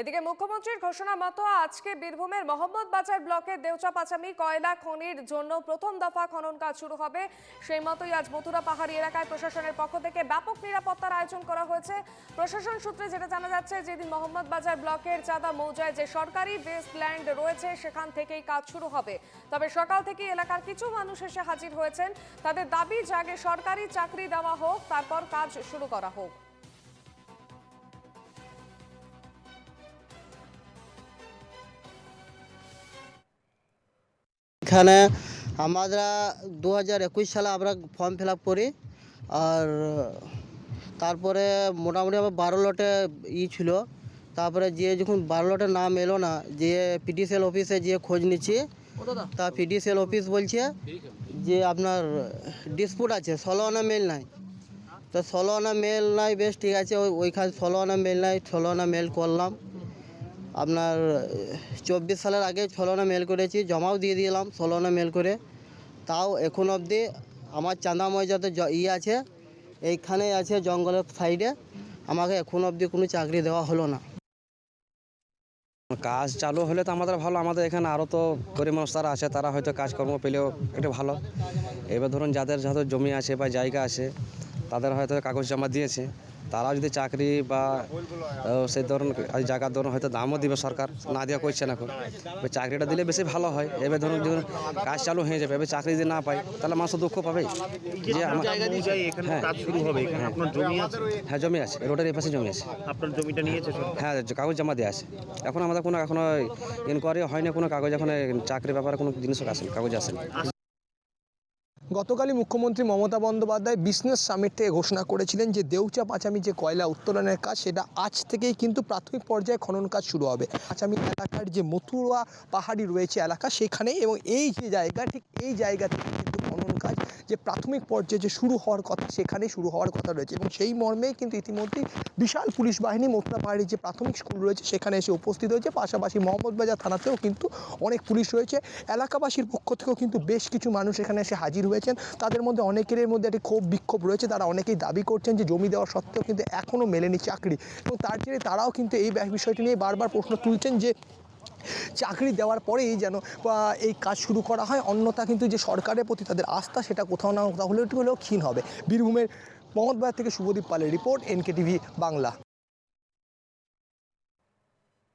এদিকে মুখ্যমন্ত্রীর ঘোষণা মতো আজকে বীরভূমের মোহাম্মদ বাজার ব্লকের দেউচা পাচামি, কয়লা, খনির জন্য প্রথম দফা খনন কাজ শুরু হবে। সেই মতোই আজ মথুরা পাহাড়ি এলাকায় প্রশাসনের পক্ষ থেকে ব্যাপক নিরাপত্তার আয়োজন করা হয়েছে। প্রশাসন সূত্রে যেটা জানা যাচ্ছে, যেদিন মোহাম্মদ বাজার ব্লকের চাঁদা মৌজায় যে সরকারি বেস্ট ল্যান্ড রয়েছে, সেখান থেকেই কাজ শুরু হবে। তবে সকাল থেকে এলাকার কিছু মানুষ এসে হাজির হয়েছেন। তাদের দাবি জাগে সরকারি চাকরি দেওয়া হোক, তারপর কাজ শুরু করা হোক। এখানে আমরা দু হাজার একুশ সালে আমরা ফর্ম ফিল আপ করি। আর তারপরে মোটামুটি আমার বারো লটে ই ছিল। তারপরে যে যখন বারো লটে নাম এলো না, যে পিডিসিএল অফিসে যে খোঁজ নিচ্ছি, তা পিডিসিএল অফিস বলছে যে আপনার ডিসপুট আছে, ষোলো আনা মেল নাই। তো ষোলো আনা মেল নাই, বেশ ঠিক আছে ওইখানে ষোলো আনা মেল নাই, ষোলো আনা মেল করলাম। আপনার, চব্বিশ সালের আগে ষোলোনা মেল করেছি, জমাও দিয়ে দিলাম ষোলোনা মেল করে। তাও এখন অবধি আমার চাঁদা ময়জাতে ই আছে, এইখানেই আছে জঙ্গলের সাইডে আমাকে এখন অবধি কোনো চাকরি দেওয়া হলো না। কাজ চালু হলে তো আমাদের ভালো, আমাদের এখানে আরও তো গরিব মানুষ তারা আছে, তারা হয়তো কাজকর্ম পেলেও একটু ভালো। এবার ধরুন যাদের যাদের জমি আছে বা জায়গা আছে, তাদের হয়তো কাগজ জমা দিয়েছে। তারা যদি চাকরি বা সেই ধরুন জায়গার ধরুন হয়তো দামও দিবে সরকার না দেওয়া করছে না এখন। এবার চাকরিটা দিলে বেশি ভালো হয়। এবার ধরুন যখন কাজ চালু হয়ে যাবে এবার চাকরি যদি না পাই তাহলে মানুষ দুঃখ পাবেই যে হ্যাঁ। জমি আছে? হ্যাঁ জমি আছে রোডের এপাশে জমি আছে। আপনার জমিটা নিয়েছে হ্যাঁ কাগজ জমা দেওয়া আছে। এখন আমাদের কোনো এখনও ইনকোয়ারি হয়নি কোনো কাগজ এখন চাকরির ব্যাপারে কোনো জিনিসও আসেনি কাগজ আসেনি। গতকালই মুখ্যমন্ত্রী মমতা বন্দ্যোপাধ্যায় বিজনেস সামিট থেকে ঘোষণা করেছিলেন যে দেউচা পাঁচামি যে কয়লা উত্তোলনের কাজ, সেটা আজ থেকেই কিন্তু প্রাথমিক পর্যায়ে খনন কাজ শুরু হবে। পাঁচামি এলাকার যে মথুরা পাহাড়ি রয়েছে এলাকা সেখানে এবং এই যে জায়গা, ঠিক এই জায়গা থেকে খনন কাজ। যে প্রাথমিক পর্যায়ে যে শুরু হওয়ার কথা, সেখানেই শুরু হওয়ার কথা রয়েছে। এবং সেই মর্মেই কিন্তু ইতিমধ্যেই বিশাল পুলিশ বাহিনী মথুরা পাহাড়ির যে প্রাথমিক স্কুল রয়েছে, সেখানে এসে উপস্থিত হয়েছে। পাশাপাশি মোহাম্মদবাজার থানাতেও কিন্তু অনেক পুলিশ রয়েছে। এলাকাবাসীর পক্ষ থেকেও কিন্তু বেশ কিছু মানুষ এখানে এসে হাজির হয়েছেন। তাদের মধ্যে অনেকের মধ্যে একটি ক্ষোভ, বিক্ষোভ রয়েছে। তারা অনেকেই দাবি করছেন যে জমি দেওয়া সত্ত্বেও কিন্তু এখনও মেলেনি চাকরি। এবং তার জেরে তারাও কিন্তু এই বিষয়টি নিয়ে বারবার প্রশ্ন তুলছেন যে চাকরি দেওয়ার পরেই যেন এই কাজ শুরু করা হয়। অন্যথা কিন্তু যে সরকারের প্রতি তাদের আস্থা, সেটা কোথাও না কোথাও হলেও একটু হলেও ক্ষীণ হবে। বীরভূমের মোহাম্মদবাজার থেকে শুভদীপ পালের রিপোর্ট এনকে টিভি বাংলা।